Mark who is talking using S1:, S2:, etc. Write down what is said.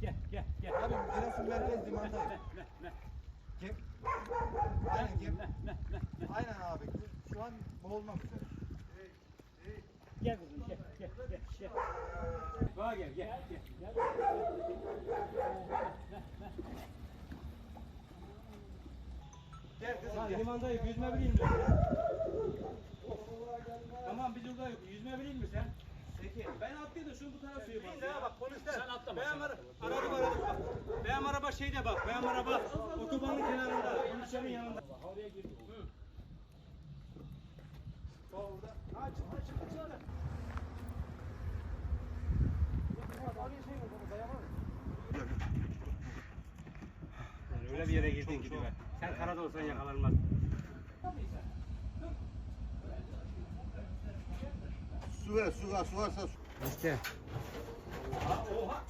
S1: Gel gel gel.
S2: Abi Giresun merkez limandayım. Kim? Aynen kim? Aynen abi. Şu an boğulmak üzere.
S1: Gel kızım gel gel gel gel. Bana gel gel gel. gel.
S2: Gel kızım gel.
S1: limandayım yüzme bileyim mi? Tamam biz oradayız. Yüzme bileyim mi sen?
S2: Peki.
S1: Ben atlayayım da şunu bu tarafa suyu
S2: Değil ya bak polisler.
S1: Sen atlama.
S2: Benim
S1: sen
S2: ara-
S1: atlama. aradım aradım bak. Benim araba şeyde bak. Benim araba otobanın kenarında. Polislerin yanında. Oraya girdi. Hı.
S2: Orada.
S1: Ha çık çık çık çık. Yani öyle bir yere girdin ki be. Sen karada olsan yakalanmaz.
S3: Su ver, su var, su varsa su.
S1: İşte.
S2: Oha. Oha.